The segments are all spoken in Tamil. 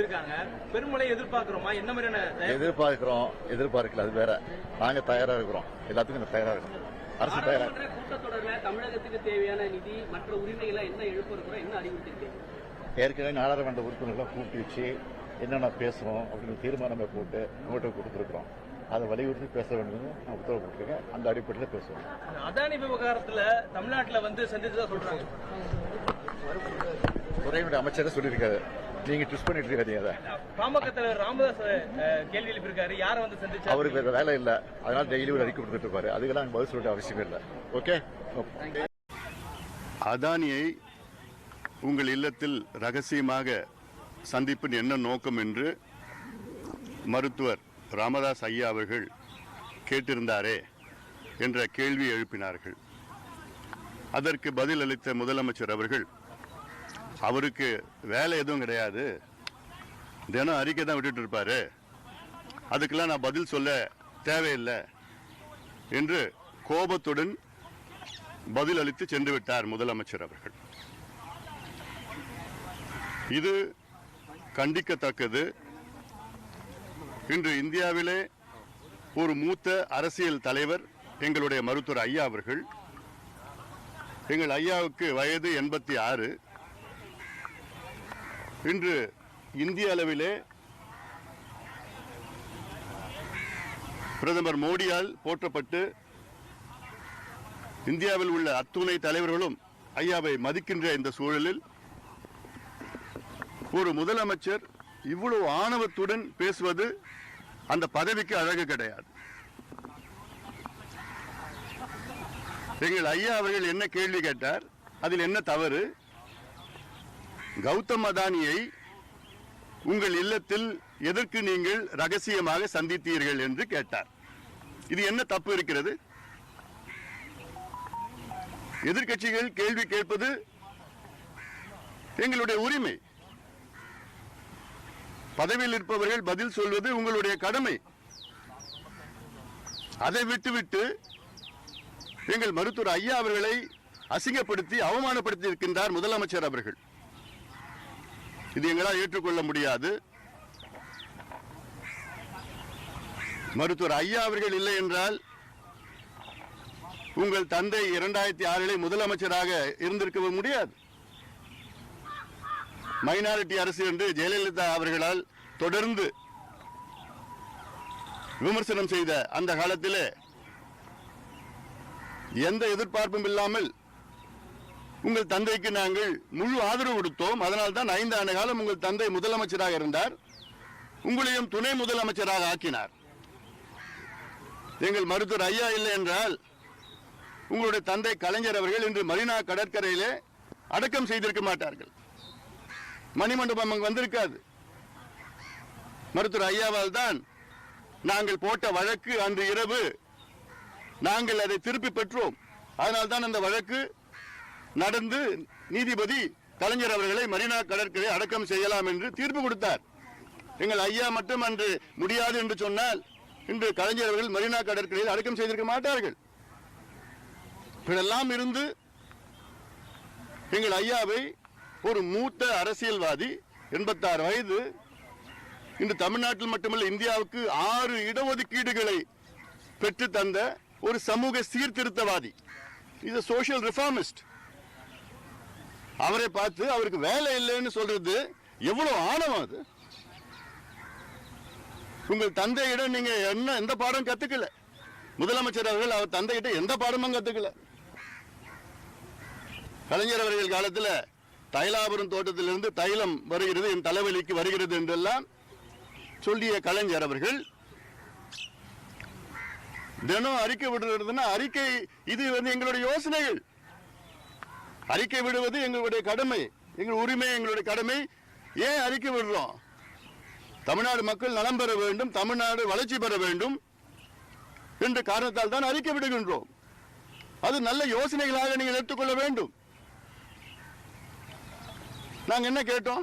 சொல்லியிருக்காங்க. பெருமழை எதிர்பார்க்கிறோமா? என்ன மாதிரியான எதிர்பார்க்கிறோம். எதிர்பார்க்கல. அது வேற. நாங்க தயாரா இருக்கிறோம். எல்லாத்துக்கும் தயாரா இருக்கிறோம். அரசு தயாரா கூட்டத்தொடர்ல தமிழகத்துக்கு தேவையான நிதி மற்ற உரிமைகளை என்ன எழுப்ப இருக்கிறோம் என்ன அறிவுறுத்திருக்கீங்க ஏற்கனவே நாடாளுமன்ற உறுப்பினர்களை கூப்பிட்டு வச்சு என்னென்ன பேசணும் அப்படின்னு தீர்மானமே போட்டு நோட்டை கொடுத்துருக்குறோம். அதை வலியுறுத்தி பேச வேண்டும் நான் உத்தரவு போட்டிருக்கேன் அந்த அடிப்படையில் பேசுவோம். அதானி விவகாரத்துல தமிழ்நாட்டுல வந்து சந்திச்சதா சொல்றாங்க. துறையினுடைய அமைச்சரே சொல்லியிருக்காரு. நீங்க ட்விஸ்ட் பண்ணிட்டு இருக்காதீங்க அதை. பாமக தலைவர் ராமதாஸ் கேள்வி எழுப்பியிருக்காரு. யாரை வந்து சந்திச்சா அவருக்கு வேற வேலை இல்லை. அதனால டெய்லி ஒரு அறிக்கை கொடுத்துட்டு இருப்பாரு. அதுக்கெல்லாம் பதில் சொல்ல அவசியம் இல்லை. ஓகே அதானியை உங்கள் இல்லத்தில் ரகசியமாக சந்திப்பின் என்ன நோக்கம் என்று மருத்துவர் ராமதாஸ் ஐயா அவர்கள் கேட்டிருந்தாரே என்ற கேள்வி எழுப்பினார்கள். அதற்கு பதில் அளித்த முதலமைச்சர் அவர்கள் அவருக்கு வேலை எதுவும் கிடையாது. தினம் அறிக்கை தான் விட்டுட்டு இருப்பாரு. அதுக்கெல்லாம் நான் பதில் சொல்ல தேவையில்லை என்று கோபத்துடன் பதில் அளித்து சென்று விட்டார் முதலமைச்சர் அவர்கள். இது கண்டிக்கத்தக்கது. இன்று இந்தியாவிலே ஒரு மூத்த அரசியல் தலைவர் எங்களுடைய மருத்துவர் ஐயா அவர்கள். எங்கள் ஐயாவுக்கு வயது எண்பத்தி ஆறு. இன்று இந்திய அளவிலே பிரதமர் மோடியால் போற்றப்பட்டு இந்தியாவில் உள்ள அத்துணை தலைவர்களும் ஐயாவை மதிக்கின்ற இந்த சூழலில் ஒரு முதலமைச்சர் இவ்வளவு ஆணவத்துடன் பேசுவது அந்த பதவிக்கு அழகு கிடையாது. எங்கள் ஐயா அவர்கள் என்ன கேள்வி கேட்டார்? அதில் என்ன தவறு? கௌதம் அதானியை உங்கள் இல்லத்தில் எதற்கு நீங்கள் ரகசியமாக சந்தித்தீர்கள் என்று கேட்டார். இது என்ன தப்பு இருக்கிறது? எதிர்கட்சிகள் கேள்வி கேட்பது எங்களுடைய உரிமை. பதவியில் இருப்பவர்கள் பதில் சொல்வது உங்களுடைய கடமை. அதை விட்டுவிட்டு எங்கள் மருத்துவர் ஐயா அவர்களை அசிங்கப்படுத்தி அவமானப்படுத்தி இருக்கின்றார் முதலமைச்சர் அவர்கள். இது எங்களால் ஏற்றுக்கொள்ள முடியாது. மருத்துவர் ஐயா அவர்கள் இல்லை என்றால் உங்கள் தந்தை இரண்டாயிரத்தி ஆறிலே முதலமைச்சராக இருந்திருக்க முடியாது. மைனாரிட்டி அரசு என்று ஜெயலலிதா அவர்களால் தொடர்ந்து விமர்சனம் செய்த அந்த காலத்திலே எந்த எதிர்பார்ப்பும் இல்லாமல் உங்கள் தந்தைக்கு நாங்கள் முழு ஆதரவு கொடுத்தோம். அதனால் தான் ஐந்து ஆண்டு காலம் உங்கள் தந்தை முதலமைச்சராக இருந்தார். உங்களையும் துணை முதலமைச்சராக ஆக்கினார். எங்கள் மருத்துவர் ஐயா இல்லை என்றால் உங்களுடைய தந்தை கலைஞர் அவர்கள் இன்று மரினா கடற்கரையிலே அடக்கம் செய்திருக்க மாட்டார்கள். மணிமண்டபம் அங்கு வந்திருக்காது. மருத்துவர் ஐயாவால் தான் நாங்கள் போட்ட வழக்கு அன்று இரவு நாங்கள் அதை திருப்பி பெற்றோம். அதனால் தான் அந்த வழக்கு நடந்து நீதிபதி கலைஞர் அவர்களை மரீனா கடற்கரை அடக்கம் செய்யலாம் என்று தீர்ப்பு கொடுத்தார். எங்கள் ஐயா மட்டும் அன்று முடியாது என்று சொன்னால் இன்று கலைஞர் அவர்கள் மரீனா கடற்கரையில் அடக்கம் செய்திருக்க மாட்டார்கள். இப்படெல்லாம் இருந்து எங்கள் ஐயாவை ஒரு மூத்த அரசியல்வாதி எண்பத்தாறு வயது இன்று தமிழ்நாட்டில் மட்டுமல்ல இந்தியாவுக்கு ஆறு இடஒதுக்கீடுகளை பெற்று தந்த ஒரு சமூக சீர்திருத்தவாதி. இது சோஷியல் ரிஃபார்மிஸ்ட் அவரை பார்த்து அவருக்கு வேலை இல்லைன்னு சொல்றது எவ்வளவு ஆணவம் அது? உங்கள் தந்தையிடம் நீங்க என்ன எந்த பாடம் கத்துக்கல? முதலமைச்சர் அவர்கள் அவர் தந்தையிட்ட எந்த பாடமும் கத்துக்கல. கலைஞர் அவர்கள் காலத்தில் தைலாபுரம் தோட்டத்திலிருந்து தைலம் வருகிறது என் தலைவலிக்கு வருகிறது என்றெல்லாம் சொல்லிய கலைஞர் அவர்கள் தினம் அறிக்கை விடுறதுன்னா அறிக்கை இது வந்து எங்களுடைய யோசனைகள். அறிக்கை விடுவது எங்களுடைய கடமை எங்கள் உரிமை எங்களுடைய கடமை. ஏன் அறிக்கை விடுறோம்? தமிழ்நாடு மக்கள் நலம் பெற வேண்டும் தமிழ்நாடு வளர்ச்சி பெற வேண்டும் என்ற காரணத்தால் தான் அறிக்கை விடுகின்றோம். அது நல்ல யோசனைகளாக நீங்கள் எடுத்துக்கொள்ள வேண்டும். நாங்க என்ன கேட்டோம்?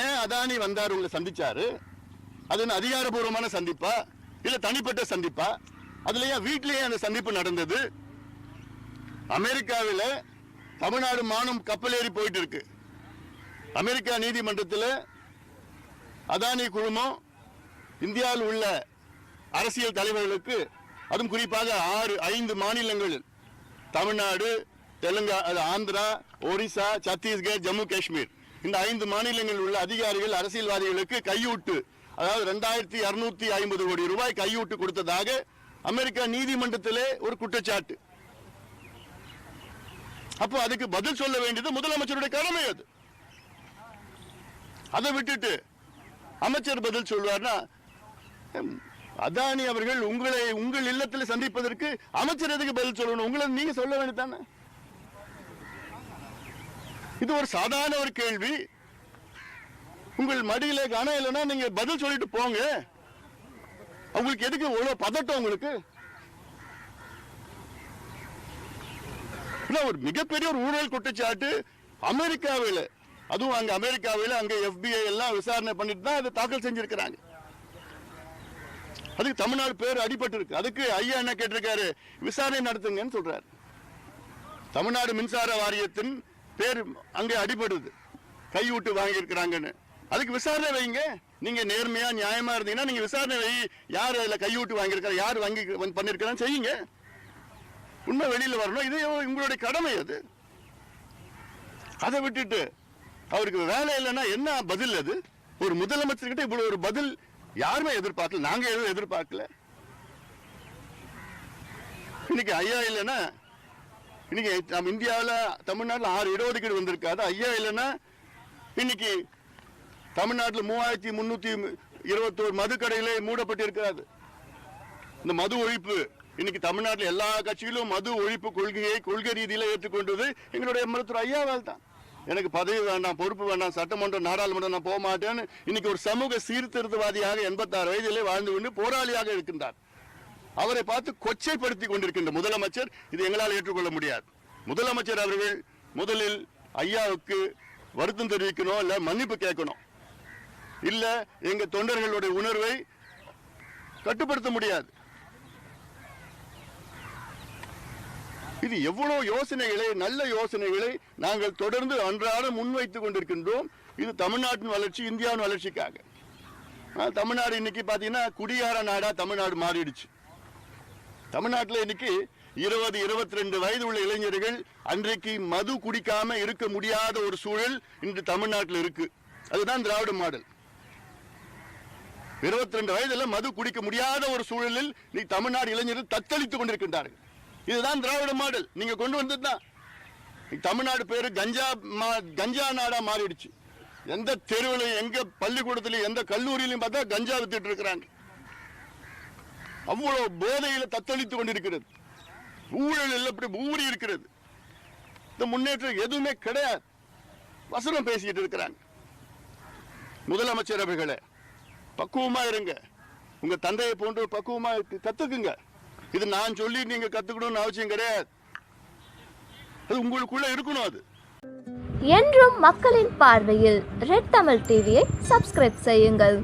ஏன் அதானி வந்தார் உங்களை சந்திச்சாரு? அது என்ன அதிகாரபூர்வமான சந்திப்பா? இல்ல தனிப்பட்ட சந்திப்பா? அதுல வீட்டிலேயே அந்த சந்திப்பு நடந்தது? அமெரிக்காவில் தமிழ்நாடு மானும் கப்பல் ஏறி போயிட்டு இருக்கு அமெரிக்கா நீதிமன்றத்தில் அதானி குழுமம் இந்தியாவில் உள்ள அரசியல் தலைவர்களுக்கு அதுவும் குறிப்பாக ஆறு ஐந்து மாநிலங்களில் தமிழ்நாடு தெலுங்கா ஆந்திரா ஒரிசா சத்தீஸ்கர் ஜம்மு காஷ்மீர். இந்த ஐந்து மாநிலங்களில் உள்ள அதிகாரிகள் அரசியல்வாதிகளுக்கு கையூட்டு அதாவது ரெண்டாயிரத்தி இரநூத்தி ஐம்பது கோடி ரூபாய் கையூட்டு கொடுத்ததாக அமெரிக்கா நீதிமன்றத்திலே ஒரு குற்றச்சாட்டு. அப்போ அதுக்கு பதில் சொல்ல வேண்டியது முதலமைச்சருடைய கடமை அது. அதை விட்டுட்டு அமைச்சர் பதில் சொல்வார்னா அதானி அவர்கள் உங்களை உங்கள் இல்லத்தில் சந்திப்பதற்கு அமைச்சர் எதுக்கு பதில் சொல்லணும்? உங்களை நீங்க சொல்ல வேண்டியதானே இது ஒரு சாதாரண ஒரு கேள்வி. உங்கள் மடியில கணம் இல்லைன்னா நீங்க பதில் சொல்லிட்டு போங்க. உங்களுக்கு எதுக்கு இவ்வளவு பதட்டம் உங்களுக்கு? இல்ல, ஒரு மிகப்பெரிய ஒரு ஊழல் குற்றச்சாட்டு அமெரிக்காவில். அதுவும் அங்க அமெரிக்காவில் அங்க எஃபிஐ எல்லாம் விசாரணை பண்ணிட்டு தான் அதை தாக்கல் செஞ்சிருக்கிறாங்க. அதுக்கு தமிழ்நாடு பேர் அடிபட்டு இருக்கு அதுக்கு ஐயா என்ன கேட்டிருக்காரு? விசாரணை நடத்துங்கன்னு சொல்றாரு. தமிழ்நாடு மின்சார வாரியத்தின் பேர் அங்கே அடிபடுது. கையூட்டு வாங்கியிருக்கிறாங்கன்னு. அதுக்கு விசாரணை வைங்க. நீங்க நேர்மையா நியாயமா இருந்தீங்கன்னா நீங்க விசாரணை வை. யார் அதில் கையூட்டு வாங்கியிருக்காரு யார் வாங்கி பண்ணியிருக்கிறான்னு செய்யுங்க. உண்மை வெளியில் வரணும். இது உங்களுடைய கடமை அது. அதை விட்டுட்டு அவருக்கு வேலை இல்லைன்னா என்ன பதில் அது? ஒரு முதலமைச்சர்கிட்ட இவ்வளோ ஒரு பதில் யாருமே எதிர்பார்க்கல. நாங்கள் எதுவும் எதிர்பார்க்கல. இன்னைக்கு ஐயா இல்லைன்னா இன்னைக்கு நம்ம இந்தியாவில் தமிழ்நாட்டில் ஆறு இடஒதுக்கீடு வந்திருக்காது. ஐயா இல்லைன்னா இன்னைக்கு தமிழ்நாட்டில் மூவாயிரத்தி முந்நூற்றி இருபத்தோரு மதுக்கடைகளே மூடப்பட்டிருக்காது. இந்த மது ஒழிப்பு இன்னைக்கு தமிழ்நாட்டில் எல்லா கட்சிகளும் மது ஒழிப்பு கொள்கையை கொள்கை ரீதியில் ஏற்றுக்கொண்டது எங்களுடைய மருத்துவர் ஐயாவால் தான். எனக்கு பதவி வேண்டாம் பொறுப்பு வேண்டாம் சட்டமன்றம் நாடாளுமன்றம் நான் போக மாட்டேன்னு இன்னைக்கு ஒரு சமூக சீர்திருத்தவாதியாக எண்பத்தாறு வயதிலே வாழ்ந்து கொண்டு போராளியாக இருக்கின்றார். அவரை பார்த்து கொச்சைப்படுத்தி கொண்டிருக்கின்ற முதலமைச்சர் இது எங்களால் ஏற்றுக்கொள்ள முடியாது. முதலமைச்சர் அவர்கள் முதலில் ஐயாவுக்கு வருத்தம் தெரிவிக்கணும் இல்லை மன்னிப்பு கேட்கணும். இல்லை எங்கள் தொண்டர்களுடைய உணர்வை கட்டுப்படுத்த முடியாது. இது எவ்வளவு யோசனைகளை நல்ல யோசனைகளை நாங்கள் தொடர்ந்து அன்றாடம் முன்வைத்து கொண்டிருக்கின்றோம். இது தமிழ்நாட்டின் வளர்ச்சி இந்தியாவின் வளர்ச்சிக்காக. தமிழ்நாடு இன்னைக்கு பாத்தீங்கன்னா குடியார நாடா தமிழ்நாடு மாறிடுச்சு. தமிழ்நாட்டில் இன்னைக்கு இருபது இருபத்தி ரெண்டு வயது உள்ள இளைஞர்கள் அன்றைக்கு மது குடிக்காம இருக்க முடியாத ஒரு சூழல் இன்று தமிழ்நாட்டில் இருக்கு. அதுதான் திராவிட மாடல். இருபத்தி ரெண்டு வயதுல மது குடிக்க முடியாத ஒரு சூழலில் நீ தமிழ்நாடு இளைஞர்கள் தத்தளித்துக் கொண்டிருக்கின்றார்கள். இதுதான் திராவிட மாடல். நீங்க கொண்டு வந்ததுதான் தான். தமிழ்நாடு பேரு கஞ்சா மா- கஞ்சா நாடா மாறிடுச்சு. எந்த தெருவில் எங்க பள்ளிக்கூடத்திலையும் எந்த கல்லூரியிலையும் பார்த்தா கஞ்சா வித்துட்டு இருக்கிறாங்க. அவ்வளவு போதையில தத்தளித்துக் கொண்டிருக்கிறது. ஊழல் இப்படி ஊறி இருக்கிறது. இந்த முன்னேற்றம் எதுவுமே கிடையாது. வசனம் பேசிக்கிட்டு இருக்கிறாங்க. முதலமைச்சர் அவர்களே பக்குவமா இருங்க. உங்க தந்தையை போன்று பக்குவமா கத்துக்குங்க. இது நான் சொல்லி நீங்க கத்துக்கணும்னு அவசியம் கிடையாது. அது உங்களுக்குள்ள இருக்கணும் அது. என்றும் மக்களின் பார்வையில் ரெட் தமிழ் டிவியை சப்ஸ்கிரைப் செய்யுங்கள்.